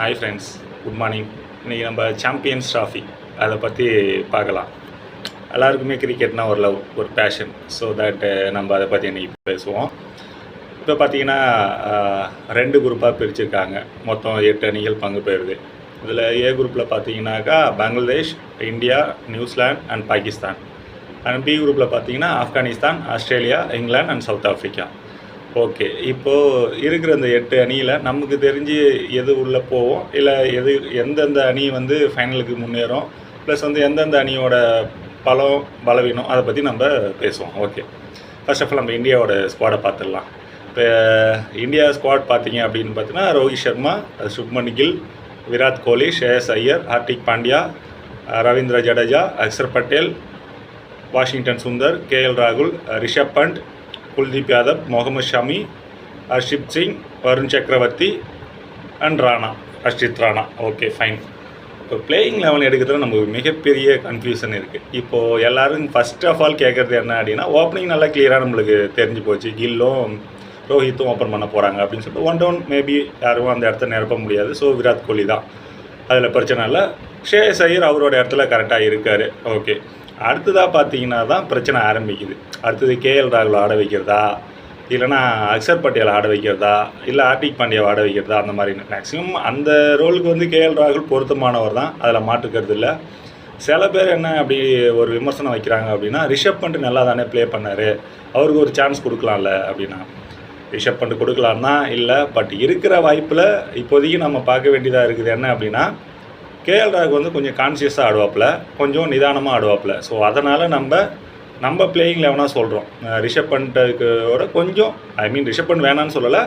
Hi friends good morning இன்றைக்கி நம்ம champions trophy அதை பற்றி பார்க்கலாம். எல்லாருக்குமே கிரிக்கெட்னா ஒரு லவ் ஒரு பேஷன் ஸோ தட் நம்ம அதை பற்றி இன்றைக்கி பேசுவோம். இப்போ பார்த்தீங்கன்னா uh, ரெண்டு குரூப்பாக பிரிச்சிருக்காங்க. மொத்தம் எட்டு அணிகள் பங்கு பெறுது. இதில் ஏ குரூப்பில் பார்த்தீங்கன்னாக்கா Bangladesh India New Zealand and Pakistan and B குரூப்பில் பார்த்தீங்கன்னா Afghanistan Australia England and South Africa okay. இப்போது இருக்கிற அந்த எட்டு அணியில் நமக்கு தெரிஞ்சு எது உள்ளே போவோம்? இல்லை எது எந்தெந்த அணி வந்து ஃபைனலுக்கு முன்னேறும்? ப்ளஸ் வந்து எந்தெந்த அணியோட பலம் பலவீனம் அதை பற்றி நம்ம பேசுவோம். ஓகே. ஃபர்ஸ்ட் ஆஃப் ஆல் நம்ம இந்தியாவோட ஸ்குவாடை பார்த்துடலாம் இப்போ இந்தியா ஸ்குவாட் பார்த்தீங்க அப்படின்னு பார்த்தீங்கன்னா ரோஹித் சர்மா சுப்மன் கில் விராட் கோலி ஷேயஸ் ஐயர் ஹார்திக் பாண்டியா ரவீந்திர ஜடேஜா அக்சர் பட்டேல் வாஷிங்டன் சுந்தர் கேஎல் ராகுல் Rishabh Pant Kuldeep Yadav Mohammed Shami Arshdeep Singh Varun Chakravarthy and Rana Harshit Rana. Okay fine இப்போ பிளேயிங் லெவன் எடுக்கிறதுல நமக்கு மிகப்பெரிய கன்ஃபியூஷன் இருக்குது இப்போது எல்லாரும் ஃபர்ஸ்ட் ஆஃப் ஆல் கேட்குறது என்ன அப்படின்னா ஓப்பனிங் நல்லா கிளியராக நம்மளுக்கு தெரிஞ்சு போச்சு. கில்லும் ரோஹித்தும் ஓப்பன் பண்ண போகிறாங்க அப்படின்னு சொல்லிட்டு ஒன் டவுன் மேபி யாரும் அந்த இடத்த நிரப்ப முடியாது. ஸோ விராட் கோலி தான். அதில் பிரச்சனை இல்லை. ஷே ஐயர் அவரோட இடத்துல கரெக்டாக இருக்கார். ஓகே அடுத்ததாக பார்த்தீங்கன்னா தான் பிரச்சனை ஆரம்பிக்குது. அடுத்தது கேஎல் ராகுல் ஆட வைக்கிறதா? இல்லைனா அக்சர் பட்டேல் ஆட வைக்கிறதா? இல்லை ஹார்திக் பாண்டியாவை ஆட வைக்கிறதா? அந்த மாதிரி மேக்ஸிமம் அந்த ரோலுக்கு வந்து கேஎல் ராகுல் பொருத்தமானவர் தான். அதில் மாற்றுக்கிறது இல்லை. சில பேர் என்ன அப்படி ஒரு விமர்சனம் வைக்கிறாங்க அப்படின்னா ரிஷப் பண்ட் நல்லா தானே ப்ளே பண்ணார். அவருக்கு ஒரு சான்ஸ் கொடுக்கலாம்ல அப்படின்னா. ரிஷப் பண்ட் கொடுக்கலான்னா இல்லை. பட் இருக்கிற வாய்ப்பில் இப்போதைக்கு நம்ம பார்க்க வேண்டியதாக இருக்குது. என்ன அப்படின்னா கேஎல் ராகு வந்து கொஞ்சம் கான்சியஸாக ஆடுவாப்புல கொஞ்சம் நிதானமாக ஆடுவாப்புல. ஸோ அதனால் நம்ம நம்ம பிளேயிங் லெவனாக சொல்கிறோம் ரிஷப் பண்ட்டுக்கோட கொஞ்சம் ஐ மீன் ரிஷப் பண்ட் வேணான்னு சொல்லலை.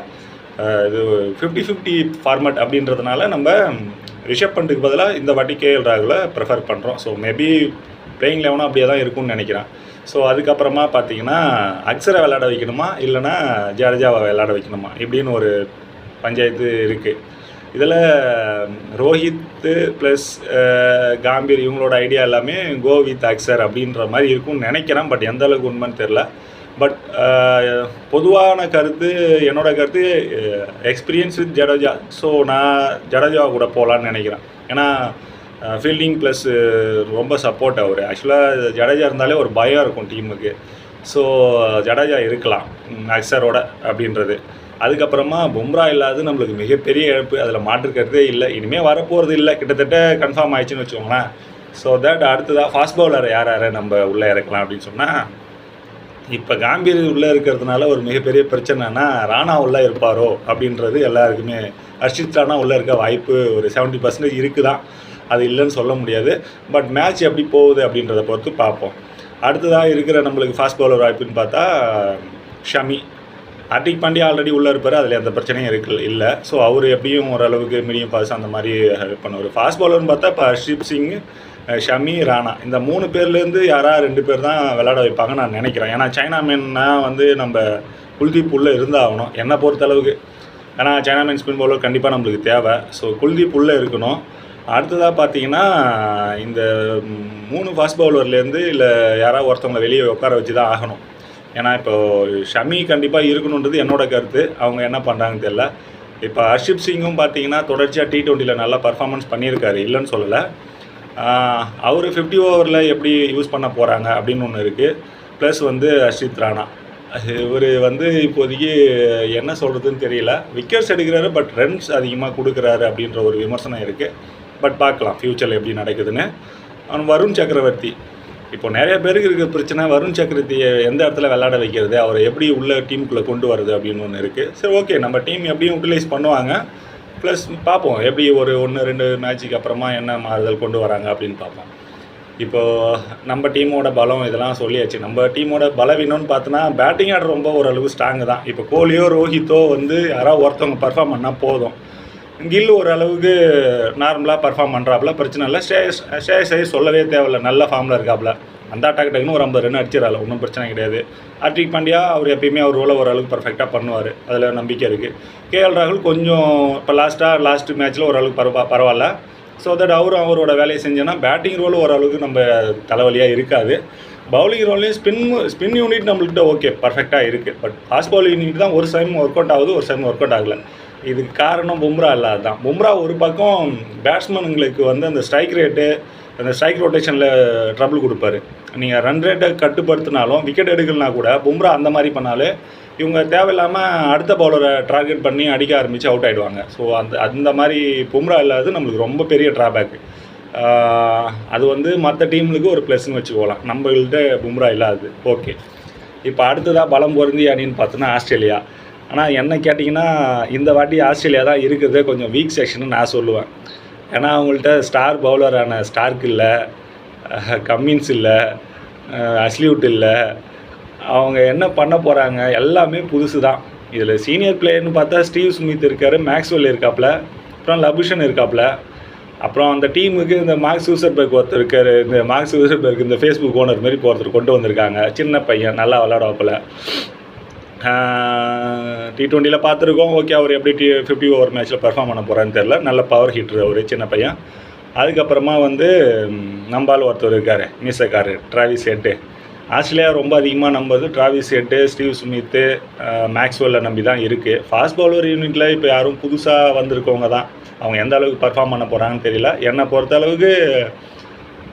இது ஃபிஃப்டி ஃபிஃப்டி ஃபார்மட் அப்படின்றதுனால நம்ம ரிஷப் பண்ட்டுக்கு பதிலாக இந்த வாட்டி கேஎல் ராகுல ப்ரிஃபர் பண்ணுறோம் ஸோ மேபி பிளேயிங் லெவனும் அப்படியே தான் இருக்கும்னு நினைக்கிறேன். ஸோ அதுக்கப்புறமா பார்த்தீங்கன்னா அக்ஸரை விளையாட வைக்கணுமா? இல்லைன்னா ஜடேஜாவை விளையாட வைக்கணுமா? இப்படின்னு ஒரு பஞ்சாயத்து இருக்குது இதில் ரோஹித்து ப்ளஸ் காம்பீர் இவங்களோட ஐடியா எல்லாமே கோ வித் அப்படின்ற மாதிரி இருக்கும்னு நினைக்கிறேன். பட் எந்த அளவுக்கு உண்மைன்னு தெரில பட் பொதுவான கருத்து என்னோட கருத்து எக்ஸ்பீரியன்ஸ் வித் ஜடேஜா ஸோ நான் ஜடேஜா கூட போகலான்னு நினைக்கிறேன். ஏன்னா ஃபீல்டிங் ப்ளஸ் ரொம்ப சப்போர்ட் அவர். ஆக்சுவலாக ஜடேஜா இருந்தாலே ஒரு பயம் இருக்கும் டீமுக்கு ஸோ ஜடேஜா இருக்கலாம் அக்சரோட அக்ஸரோட அப்படின்றது. அதுக்கப்புறமா பும்ரா இல்லாதது நம்மளுக்கு மிகப்பெரிய இழப்பு அதில் மாற்றுக்கிறதே இல்லை. இனிமேல் வரப்போகிறது இல்லை. கிட்டத்தட்ட கன்ஃபார்ம் ஆயிடுச்சுன்னு வச்சுக்கோங்களேன். ஸோ தட் அடுத்ததாக ஃபாஸ்ட் பவுலர் யார் யாரை நம்ம உள்ளே இறக்கலாம் அப்படின்னு சொன்னால் இப்போ காம்பீர் உள்ளே இருக்கிறதுனால ஒரு மிகப்பெரிய பிரச்சனைனா ராணா உள்ளே இருப்பாரோ அப்படின்றது எல்லாருக்குமே ஹர்ஷித் ராணா உள்ளே இருக்க வாய்ப்பு ஒரு செவன்ட்டி பர்சன்டேஜ் இருக்குதான். அது இல்லைன்னு சொல்ல முடியாது. பட் மேட்ச் எப்படி போகுது அப்படின்றத பொறுத்து பார்ப்போம். அடுத்ததாக இருக்கிற நம்மளுக்கு ஃபாஸ்ட் பவுலர் வாய்ப்புன்னு பார்த்தா ஷமி. ஹார்திக் பாண்டியா ஆல்ரெடி உள்ளே இருப்பார் அதில் எந்த பிரச்சனையும் இருக்கு இல்லை. ஸோ அவர் எப்படியும் ஓரளவுக்கு மீடியம் பாஸ் அந்த மாதிரி ஹெல்ப் பண்ணுவார். ஃபாஸ்ட் பவுலர்னு பார்த்தா இப்போ ஹர்ஷிப் சிங் ஷமி ராணா இந்த மூணு பேர்லேருந்து யாரா ரெண்டு பேர் தான் விளையாட வைப்பாங்க நான் நினைக்கிறேன். ஏன்னா சைனா மேன்னா வந்து நம்ம குல்தீப் உள்ளே இருந்தாகணும் என்னை பொறுத்தளவுக்கு ஏன்னா சைனா மேன் ஸ்பின் பவுலர் கண்டிப்பாக நம்மளுக்கு தேவை. ஸோ குல்தீப் உள்ளே இருக்கணும். அடுத்ததாக பார்த்தீங்கன்னா இந்த மூணு ஃபாஸ்ட் பவுலர்லேருந்து இல்லை யாராவது ஒருத்தவங்களை வெளியே உட்கார வச்சு தான் ஆகணும். ஏன்னா இப்போ ஷமி கண்டிப்பாக இருக்கணுன்றது என்னோட கருத்து. அவங்க என்ன பண்ணுறாங்கன்னு தெரியல. இப்போ ஹர்ஷிப் சிங்கும் பார்த்தீங்கன்னா தொடர்ச்சியாக டி டுவெண்ட்டியில் நல்லா பர்ஃபார்மன்ஸ் பண்ணியிருக்காரு. இல்லைன்னு சொல்லலை. அவர் ஃபிஃப்டி ஓவரில் எப்படி யூஸ் பண்ண போகிறாங்க அப்படின்னு ஒன்று இருக்குது ப்ளஸ் வந்து ஹர்ஷித் ராணா. இவர் வந்து இப்போதைக்கு என்ன சொல்கிறதுன்னு தெரியல. விக்கெட்ஸ் எடுக்கிறாரு பட் ரன்ஸ் அதிகமாக கொடுக்குறாரு அப்படின்ற ஒரு விமர்சனம் இருக்குது பட் பார்க்கலாம் ஃப்யூச்சரில் எப்படி நடக்குதுன்னு. அவன் வருண் சக்கரவர்த்தி. இப்போ நிறைய பேருக்கு இருக்கிற பிரச்சனை வருண் சக்கரவர்த்தியை எந்த இடத்துல விளையாட வைக்கிறது அவரை எப்படி உள்ள டீமுக்குள்ளே கொண்டு வருது அப்படின்னு ஒன்று இருக்குது சரி ஓகே நம்ம டீம் எப்படியும் யூட்டிலைஸ் பண்ணுவாங்க. ப்ளஸ் பார்ப்போம் எப்படி ஒரு ஒன்று ரெண்டு மேட்ச்சுக்கு அப்புறமா என்ன மாறுதல் கொண்டு வராங்க அப்படின்னு பார்ப்போம். இப்போது நம்ம டீமோட பலம் இதெல்லாம் சொல்லியாச்சு. நம்ம டீமோட பலவீனம்னு பார்த்தோன்னா பேட்டிங் ஆர்டர் ரொம்ப ஓரளவு ஸ்ட்ராங்கு தான். இப்போ கோலியோ ரோஹித்தோ வந்து யாராவது ஒருத்தவங்க பர்ஃபார்ம் பண்ணால் போதும். கில் ஓரளவுக்கு நார்மலாக பர்ஃபார்ம் பண்ணுறாப்புல பிரச்சனை இல்லை. ஸ்டேஸ் ஸ்டேஸ் ஐஸ் சொல்லவே தேவையில்ல. நல்ல ஃபார்மில் இருக்காப்புல. அந்த அட்டாக் டக்குன்னு ஒரு ஐம்பது ரன் அடிச்சிடல ஒன்றும் பிரச்சனை கிடையாது. ஹார்திக் பாண்டியா அவர் எப்பயுமே அவர் ரோலை ஓரளவுக்கு பர்ஃபெக்டாக பண்ணுவார். அதில் நம்பிக்கை இருக்குது கேஎல் ராகுல் கொஞ்சம் இப்போ லாஸ்ட்டாக லாஸ்ட் மேட்ச்சில் ஓரளவுக்கு பரவா பரவாயில்ல. ஸோ தட் அவரும் அவரோட வேலையை செஞ்சோன்னா பேட்டிங் ரோல் ஓரளவுக்கு நம்ம தலைவலியாக இருக்காது. பவுலிங் ரோல்லையும் ஸ்பின் ஸ்பின் யூனிட் நம்மள்கிட்ட ஓகே பர்ஃபெக்டாக இருக்குது பட் ஃபாஸ்ட் பவுலிங் யூனிட் தான் ஒரு சைம் ஒர்க் அவுட் ஆகுது ஒரு சைம் ஒர்க் அவுட் ஆகலை. இதுக்கு காரணம் பும்ரா இல்லாத தான் பும்ரா ஒரு பக்கம் பேட்ஸ்மேனுங்களுக்கு வந்து அந்த ஸ்ட்ரைக் ரேட்டு அந்த ஸ்ட்ரைக் ரொட்டேஷனில் ட்ரபிள் கொடுப்பாரு. நீங்கள் ரன் ரேட்டை கட்டுப்படுத்தினாலும் விக்கெட் எடுக்கலனா கூட பும்ரா அந்த மாதிரி பண்ணாலே இவங்க தேவையில்லாமல் அடுத்த பவுலரை டார்கெட் பண்ணி அடிக்க ஆரம்பித்து அவுட் ஆகிடுவாங்க ஸோ அந்த அந்த மாதிரி பும்ரா இல்லாதது நம்மளுக்கு ரொம்ப பெரிய ட்ராபேக்கு அது வந்து மற்ற டீமுக்கு ஒரு ப்ளஸ்ன்னு வச்சுக்கோலாம். நம்மள்கிட்ட பும்ரா இல்லாது ஓகே இப்போ அடுத்ததாக பலம் பொருந்தி அணின்னு பார்த்தோன்னா ஆஸ்திரேலியா. ஆனால் என்ன கேட்டிங்கன்னா இந்த வாட்டி ஆஸ்திரேலியா தான் இருக்குது. கொஞ்சம் வீக் செக்ஷன் நான் சொல்லுவேன். ஏன்னா அவங்கள்ட்ட ஸ்டார் பவுலரான ஸ்டார்க் இல்லை கம்மின்ஸ் இல்லை அஸ்லியூட் இல்லை. அவங்க என்ன பண்ண போகிறாங்க எல்லாமே புதுசு தான். இதில் சீனியர் பிளேயர்னு பார்த்தா ஸ்டீவ் ஸ்மித் இருக்கார் மேக்ஸ்வெல் இருக்காப்புல அப்புறம் லபுஷன் இருக்காப்புல. அப்புறம் அந்த டீமுக்கு இந்த மார்க் சூசர்பர்க் ஒருத்தர் இருக்கார் இந்த மார்க் சூசர்பர்க் இந்த ஃபேஸ்புக் ஓனர் மாதிரி ஒருத்தர் கொண்டு வந்திருக்காங்க. சின்ன பையன் நல்லா விளாடுவாப்பில் டி ட்வெண்ட்டியில் பார்த்துருக்கோம். ஓகே அவர் எப்படி டி ஃபிஃப்டி ஓவர் மேட்ச்சில் பெர்ஃபார்ம் பண்ண போகிறான்னு தெரில நல்ல பவர் ஹீட்டர் அவர் சின்ன பையன். அதுக்கப்புறமா வந்து நம்பால் ஒருத்தர் இருக்கார் மீசக்கார் டிராவிஸ் ஹெட்டு ஆஸ்திரேலியா ரொம்ப அதிகமாக நம்புது டிராவிஸ் ஹெட்டு ஸ்டீவ் ஸ்மித்து மேக்ஸ்வெல்லை நம்பி தான் இருக்குது ஃபாஸ்ட் பவுலர் யூனிட்டில் இப்போ யாரும் புதுசாக வந்திருக்கவங்க தான். அவங்க எந்த அளவுக்கு பர்ஃபார்ம் பண்ண போகிறாங்கன்னு தெரியல. என்னை பொறுத்த அளவுக்கு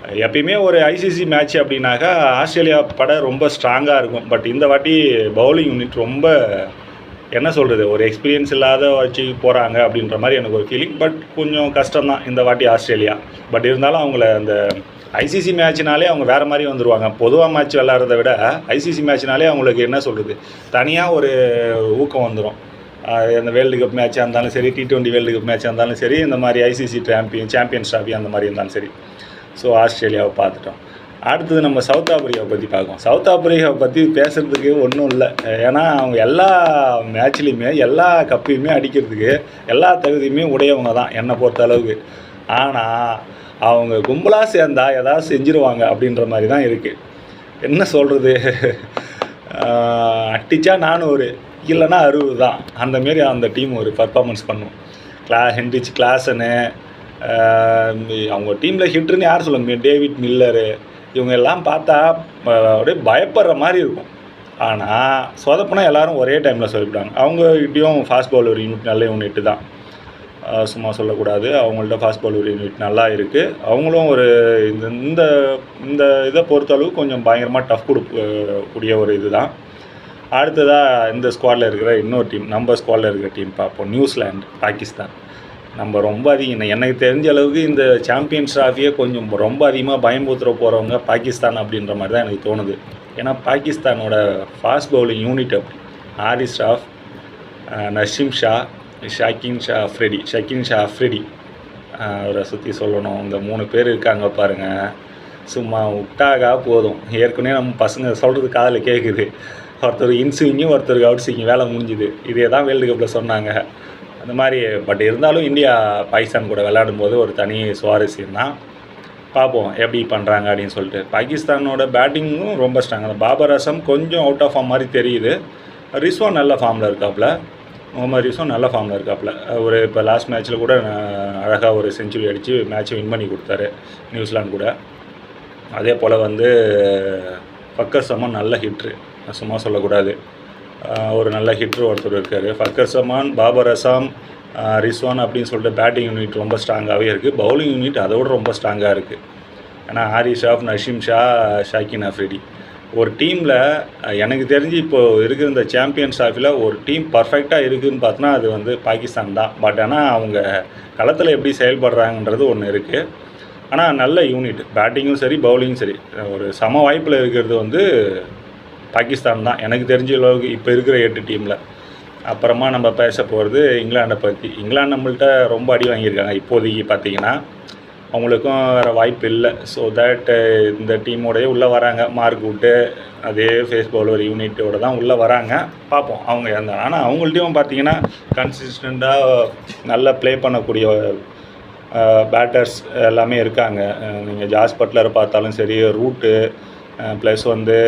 எப்பயுமே ஒரு ஐசிசி மேட்ச் அப்படின்னாக்கா ஆஸ்திரேலியா படை ரொம்ப ஸ்ட்ராங்காக இருக்கும். பட் இந்த வாட்டி பவுலிங் யூனிட் ரொம்ப என்ன சொல்கிறது ஒரு எக்ஸ்பீரியன்ஸ் இல்லாத வச்சு போகிறாங்க அப்படின்ற மாதிரி எனக்கு ஒரு ஃபீலிங் பட் கொஞ்சம் கஷ்டம்தான் இந்த வாட்டி ஆஸ்திரேலியா. பட் இருந்தாலும் அவங்கள அந்த ஐசிசி மேட்ச்னாலே அவங்க வேறு மாதிரி வந்துடுவாங்க பொதுவாக மேட்ச் விளாட்றத விட ஐசிசி மேட்ச்னாலே அவங்களுக்கு என்ன சொல்கிறது தனியாக ஒரு ஊக்கம் வந்துடும் அந்த வேர்ல்டு கப் மேட்சாக இருந்தாலும் சரி டி ட்வெண்ட்டி வேர்ல்டு கப் மேட்சாக இருந்தாலும் சரி இந்த மாதிரி ஐசிசி சாம்பியன் சாம்பியன்ஸ் ட்ராஃபி அந்த மாதிரி இருந்தாலும் சரி. ஸோ ஆஸ்திரேலியாவை பார்த்துட்டோம். அடுத்தது நம்ம சவுத் ஆப்பிரிக்காவை பற்றி பார்ப்போம் சவுத் ஆப்பிரிக்காவை பற்றி பேசுகிறதுக்கு ஒன்றும் இல்லை. ஏன்னா அவங்க எல்லா மேட்ச்லேயுமே எல்லா கப்பையுமே அடிக்கிறதுக்கு எல்லா தகுதியுமே உடையவங்க தான் என்னை பொறுத்த அளவுக்கு. ஆனால் அவங்க கும்பலாக சேர்ந்தால் ஏதாவது செஞ்சுருவாங்க அப்படின்ற மாதிரி தான் இருக்குது என்ன சொல்கிறது அடித்தா நானூறு இல்லைன்னா அறுபது தான். அந்தமாரி அந்த டீம் ஒரு பர்ஃபார்மன்ஸ் பண்ணும். கிளா ஹென்ரிச் கிளாஸனு அவங்க டீமில் ஹிட்ருன்னு யார் சொல்லுங்க டேவிட் மில்லரு. இவங்க எல்லாம் பார்த்தா அப்படியே பயப்படுற மாதிரி இருக்கும். ஆனால் சொதப்புனா எல்லாரும் ஒரே டைமில் சொல்லிவிட்டாங்க அவங்க இப்படியும் ஃபாஸ்ட் பவுலர் யூனிட் நல்ல யூனிட் தான். சும்மா சொல்லக்கூடாது. அவங்கள்ட்ட ஃபாஸ்ட் பவுலர் யூனிட் நல்லா இருக்குது அவங்களும் ஒரு இந்த இந்த இந்த இதை பொறுத்தளவுக்கு கொஞ்சம் பயங்கரமாக டஃப் கொடுக்கக்கூடிய ஒரு இதுதான். அடுத்ததாக இந்த ஸ்குவாடில் இருக்கிற இன்னொரு டீம் நம்ம ஸ்குவாடில் இருக்கிற டீம் பார்ப்போம். New Zealand Pakistan. நம்ம ரொம்ப அதிகம் எனக்கு தெரிஞ்ச அளவுக்கு இந்த சாம்பியன்ஸ் ட்ராஃபியை கொஞ்சம் ரொம்ப அதிகமாக பயம்புத்துற போகிறவங்க பாகிஸ்தான் அப்படின்ற மாதிரி தான் எனக்கு தோணுது. ஏன்னா பாகிஸ்தானோட ஃபாஸ்ட் பவுலிங் யூனிட் அப்படி. ஹாரிஸ் ஷாஃப் அஹ் நஷீம் ஷா ஷாக்கின் ஷா அஃப்ரெடி ஷக்கின் ஷா அஃப்ரெடி அவரை சுற்றி சொல்லணும். இந்த மூணு பேர் இருக்காங்க பாருங்கள் சும்மா விட்டாகா போதும். ஏற்கனவே நம்ம பசங்க சொல்கிறது காதில் கேட்குது ஒருத்தர் இன்ஸ்விங்கும் ஒருத்தருக்கு அவுட் ஸ்விங்கும் வேலை முடிஞ்சுது. இதே தான் வேர்ல்டு கப்பில் சொன்னாங்க. அந்த மாதிரி பட் இருந்தாலும் இந்தியா பாகிஸ்தான் கூட விளையாடும் போது ஒரு தனி சுவாரஸ்யம் தான். பார்ப்போம் எப்படி பண்ணுறாங்க அப்படின்னு சொல்லிட்டு. பாகிஸ்தானோட பேட்டிங்கும் ரொம்ப ஸ்ட்ராங் அந்த பாபர் அசம் கொஞ்சம் அவுட் ஆஃப் ஃபார்ம் மாதிரி தெரியுது. ரிஸ்வான் நல்ல ஃபார்மில் இருக்காப்புல முகமது ரிஸ்வான் நல்ல ஃபார்மில் இருக்காப்புல ஒரு இப்போ லாஸ்ட் மேட்ச்சில் கூட அழகாக ஒரு செஞ்சுரி அடித்து மேட்ச்சை வின் பண்ணி கொடுத்தாரு. நியூசிலாந்து கூட. அதே போல் வந்து பக்க சமம் நல்ல ஹிட்ரு சும்மா சொல்லக்கூடாது. ஒரு நல்ல ஹிட்ரு ஒருத்தர் இருக்கார். ஃபக்கர் சமான் பாபர் அசாம் ரிஸ்வான் அப்படின்னு சொல்லிட்டு பேட்டிங் யூனிட் ரொம்ப ஸ்ட்ராங்காகவே இருக்குது பவுலிங் யூனிட் அதை விட ரொம்ப ஸ்ட்ராங்காக இருக்குது ஏன்னா ஆரி ஷாஃப் நஷீம் ஷா ஷாக்கின் அஃப்ரிடி ஒரு டீமில் எனக்கு தெரிஞ்சு இப்போது இருக்கிற இந்த சாம்பியன் ட்ராஃபியில் ஒரு டீம் பர்ஃபெக்டாக இருக்குதுன்னு பார்த்தோன்னா அது வந்து பாகிஸ்தான் தான். பட் ஆனால் அவங்க களத்தில் எப்படி செயல்படுறாங்கன்றது ஒன்று இருக்குது ஆனால் நல்ல யூனிட் பேட்டிங்கும் சரி பவுலிங்கும் சரி. ஒரு சம வாய்ப்பில் இருக்கிறது வந்து பாகிஸ்தான் தான். எனக்கு தெரிஞ்ச அளவுக்கு இப்போ இருக்கிற எட்டு டீமில் அப்புறமா நம்ம பேச போகிறது இங்கிலாண்டை பற்றி இங்கிலாந்து நம்மள்ட்ட ரொம்ப அடி வாங்கியிருக்காங்க இப்போதைக்கு பார்த்தீங்கன்னா அவங்களுக்கும் வேறு வாய்ப்பு இல்லை. ஸோ தட் இந்த டீமோடயே உள்ளே வராங்க. மார்க் விட்டு அதே ஃபேஸ் பவுலர் யூனிட்டோட தான் உள்ளே வராங்க. பார்ப்போம் அவங்க அந்த ஆனால் அவங்கள்ட்டையும் பார்த்தீங்கன்னா கன்சிஸ்டண்ட்டாக நல்லா ப்ளே பண்ணக்கூடிய பேட்டர்ஸ் எல்லாமே இருக்காங்க. நீங்கள் ஜாஸ் பட்லர் பார்த்தாலும் சரி ரூட்டு ப்ளஸ் வந்து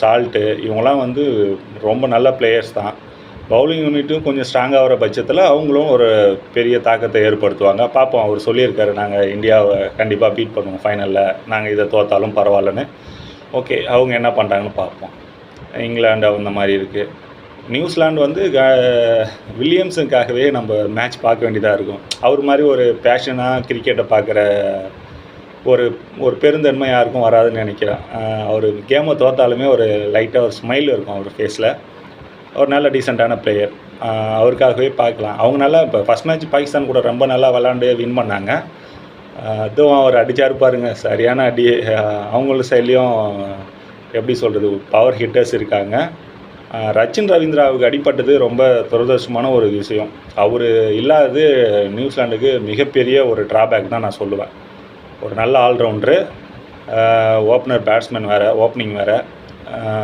சால்ட்டு இவங்களாம் வந்து ரொம்ப நல்ல பிளேயர்ஸ் தான். பவுலிங் யூனிட்டும் கொஞ்சம் ஸ்ட்ராங்காக வர பட்சத்தில் அவங்களும் ஒரு பெரிய தாக்கத்தை ஏற்படுத்துவாங்க. பார்ப்போம் அவர் சொல்லியிருக்காரு நாங்கள் இந்தியாவை கண்டிப்பாக பீட் பண்ணுவோம் ஃபைனலில் நாங்கள் இதை தோத்தாலும் பரவாயில்லன்னு. ஓகே அவங்க என்ன பண்ணுறாங்கன்னு பார்ப்போம். இங்கிலாந்து அந்த மாதிரி இருக்குது நியூசிலாந்து வந்து க- வில்லியம்ஸுக்காகவே நம்ம மேட்ச் பார்க்க வேண்டியதாக இருக்கும். அவர் மாதிரி ஒரு பேஷனாக கிரிக்கெட்டை பார்க்குற ஒரு ஒரு பெருந்தன்மை யாருக்கும் வராதுன்னு நினைக்கிறேன். அவர் கேமை தோத்தாலுமே ஒரு லைட்டாக ஒரு ஸ்மைல் இருக்கும் அவர் ஃபேஸில் ஒரு நல்ல டீசெண்டான பிளேயர் அவருக்காகவே பார்க்கலாம். அவங்க நல்லா இப்போ ஃபஸ்ட் மேட்ச் பாகிஸ்தான் கூட ரொம்ப நல்லா விளாண்டு வின் பண்ணாங்க. அதுவும் அவர் அடிச்சாரு பாருங்க. சரியான அடி அவங்கள சைட்லேயும் எப்படி சொல்கிறது பவர் ஹிட்டர்ஸ் இருக்காங்க. ரச்சின் ரவீந்திராவுக்கு அடிப்பட்டது ரொம்ப துரதிருஷ்டமான ஒரு விஷயம். அவர் இல்லாதது நியூசிலாண்டுக்கு மிகப்பெரிய ஒரு ட்ராபேக் தான் நான் சொல்லுவேன். ஒரு நல்ல ஆல்ரவுண்டரு. ஓப்பனர் பேட்ஸ்மேன் வேறு ஓப்பனிங் வேறு.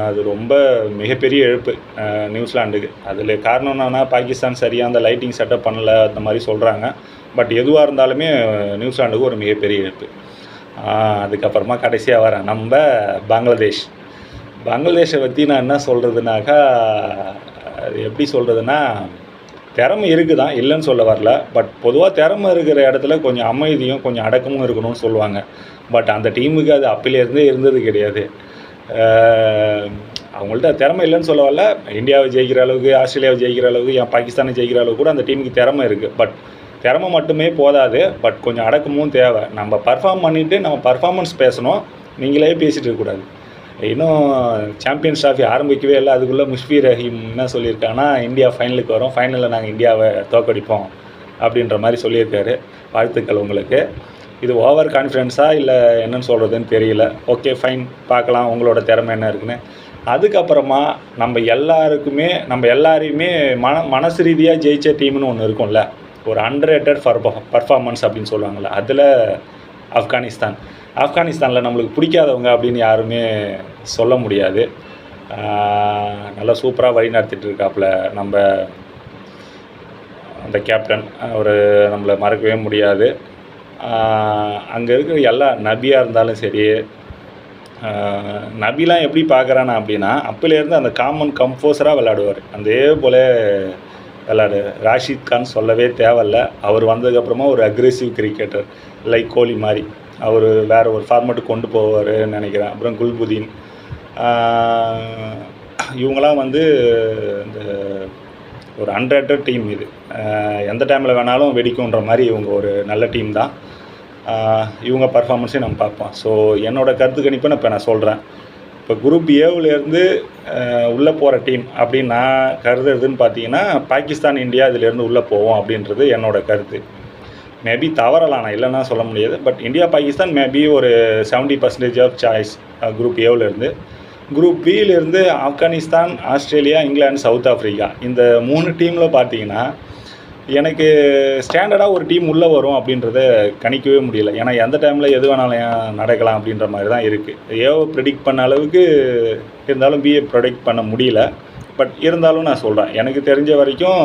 அது ரொம்ப மிகப்பெரிய இழப்பு நியூசிலாண்டுக்கு. அதில் காரணம் என்னென்னா பாகிஸ்தான் சரியாக அந்த லைட்டிங் செட்டப் பண்ணலை அந்த மாதிரி சொல்கிறாங்க பட் எதுவாக இருந்தாலுமே நியூசிலாண்டுக்கு ஒரு மிகப்பெரிய இழப்பு. அதுக்கப்புறமா கடைசியாக வரேன் நம்ம பங்களாதேஷ். பங்களாதேஷை பற்றி நான் என்ன சொல்கிறதுனாக்கா அது எப்படி சொல்கிறதுனா திறமை இருக்குது தான் இல்லைன்னு சொல்ல வரல. பட் பொதுவாக திறமை இருக்கிற இடத்துல கொஞ்சம் அமைதியும் கொஞ்சம் அடக்கமும் இருக்கணும்னு சொல்லுவாங்க. பட் அந்த டீமுக்கு அது அப்பிலேருந்தே இருந்தது கிடையாது. அவங்கள்ட்ட திறமை இல்லைன்னு சொல்ல வரல. இந்தியாவை ஜெயிக்கிற அளவுக்கு ஆஸ்திரேலியாவை ஜெயிக்கிற அளவுக்கு ஏன் பாகிஸ்தானை ஜெயிக்கிற அளவுக்கு கூட அந்த டீமுக்கு திறமை இருக்குது பட் திறமை மட்டுமே போதாது. பட் கொஞ்சம் அடக்கமும் தேவை. நம்ம பர்ஃபார்ம் பண்ணிவிட்டு நம்ம பர்ஃபார்மன்ஸ் பேசணும். நீங்களே பேசிகிட்டு இருக்கக்கூடாது. இன்னும் சாம்பியன்ஸ் ட்ராஃபி ஆரம்பிக்கவே இல்லை. அதுக்குள்ளே முஷ்பி ரஹீம் என்ன சொல்லியிருக்காங்கன்னா இந்தியா ஃபைனலுக்கு வரும். ஃபைனலில் நாங்கள் இந்தியாவை தோக்கடிப்போம் அப்படின்ற மாதிரி சொல்லியிருக்காரு. வாழ்த்துக்கள் உங்களுக்கு. இது ஓவர் கான்ஃபிடென்ஸா இல்லை என்னன்னு சொல்கிறதுன்னு தெரியல. ஓகே ஃபைன் பார்க்கலாம். உங்களோட திறமை என்ன இருக்குன்னு. அதுக்கப்புறமா நம்ம எல்லாருக்குமே நம்ம எல்லாரையுமே மன மனசு ரீதியாக ஜெயிச்ச டீம்னு ஒன்று இருக்கும்ல. ஒரு அண்டர் ரேட்டட் பர்ஃபார்மன்ஸ் அப்படின்னு சொல்லுவாங்கள்ல அதில் ஆப்கானிஸ்தான். ஆப்கானிஸ்தானில் நம்மளுக்கு பிடிக்காதவங்க அப்படின்னு யாருமே சொல்ல முடியாது. நல்லா சூப்பராக வழி நடத்திட்டு இருக்காப்புல நம்ம அந்த கேப்டன். அவர் நம்மளை மறக்கவே முடியாது. அங்கே இருக்கிற எல்லா நபியாக இருந்தாலும் சரி நபிலாம் எப்படி பார்க்குறானா அப்படின்னா அப்போலேருந்து அந்த காமன் கம்போசராக விளையாடுவார். அதே போல் விளாடு ராஷித் கான் சொல்லவே தேவையில்ல. அவர் வந்ததுக்கப்புறமா ஒரு அக்ரெசிவ் கிரிக்கெட்டர் லைக் கோலி மாதிரி. அவர் வேறு ஒரு ஃபார்மேட்டு கொண்டு போவார்னு நினைக்கிறேன். அப்புறம் குல்புதீன். இவங்களாம் வந்து இந்த ஒரு அன்ரேட்டட் டீம் இது. எந்த டைமில் வேணாலும் வெடிக்குன்ற மாதிரி இவங்க ஒரு நல்ல டீம் தான். இவங்க பர்ஃபார்மன்ஸையும் நம்ம பார்ப்போம். ஸோ என்னோட கருத்து கணிப்பை நான் இப்போ நான் சொல்கிறேன் இப்போ குரூப் ஏவிலேருந்து உள்ளே போகிற டீம் அப்படின்னு நான் கருதுறதுன்னு பார்த்தீங்கன்னா பாகிஸ்தான் இந்தியா இதுலேருந்து உள்ளே போவோம் அப்படின்றது என்னோடய கருத்து. மேபி தவறலாம் நான் இல்லைன்னா சொல்ல முடியாது. பட் இந்தியா பாகிஸ்தான் மேபி ஒரு seventy percentage of choice group ஏவிலேருந்து group பியிலிருந்து Afghanistan Australia England South Africa இந்த மூணு டீமில் பார்த்தீங்கன்னா எனக்கு ஸ்டாண்டர்டாக ஒரு டீம் உள்ளே வரும் அப்படின்றத கணிக்கவே முடியல. ஏன்னா எந்த டைமில் எது வேணாலும் நடக்கலாம் அப்படின்ற மாதிரி தான் இருக்குது ஏவோ ப்ரிடிக்ட் பண்ண அளவுக்கு இருந்தாலும் பிஏ ப்ரொடிக்ட் பண்ண முடியல. பட் இருந்தாலும் நான் சொல்கிறேன் எனக்கு தெரிஞ்ச வரைக்கும்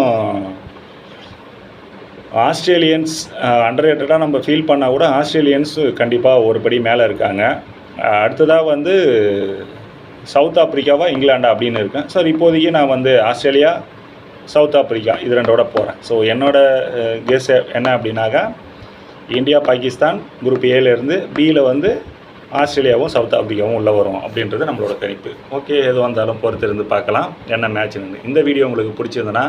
ஆஸ்திரேலியன்ஸ் அண்டர் ரேட்டடாக நம்ம ஃபீல் பண்ணால் கூட ஆஸ்திரேலியன்ஸ் கண்டிப்பாக ஒரு படி மேலே இருக்காங்க. அடுத்ததாக வந்து சவுத் ஆப்பிரிக்காவா இங்கிலாண்டா அப்படின்னு இருக்கேன். சார் இப்போதைக்கு நான் வந்து ஆஸ்திரேலியா சவுத் ஆப்பிரிக்கா இது ரெண்டோட போகிறேன் ஸோ என்னோட கெஸ் என்ன அப்படின்னாக்கா இந்தியா பாகிஸ்தான் குரூப் ஏலேருந்து பியில் வந்து ஆஸ்திரேலியாவும் சவுத் ஆப்பிரிக்காவும் உள்ளே வரும் அப்படின்றது நம்மளோட கணிப்பு. ஓகே எது வந்தாலும் பொறுத்திருந்து பார்க்கலாம். என்ன மேட்ச்னு இந்த வீடியோ உங்களுக்கு பிடிச்சிருந்தனா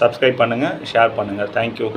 சப்ஸ்கிரைப் பண்ணுங்கள் ஷேர் பண்ணுங்கள் தேங்க்யூ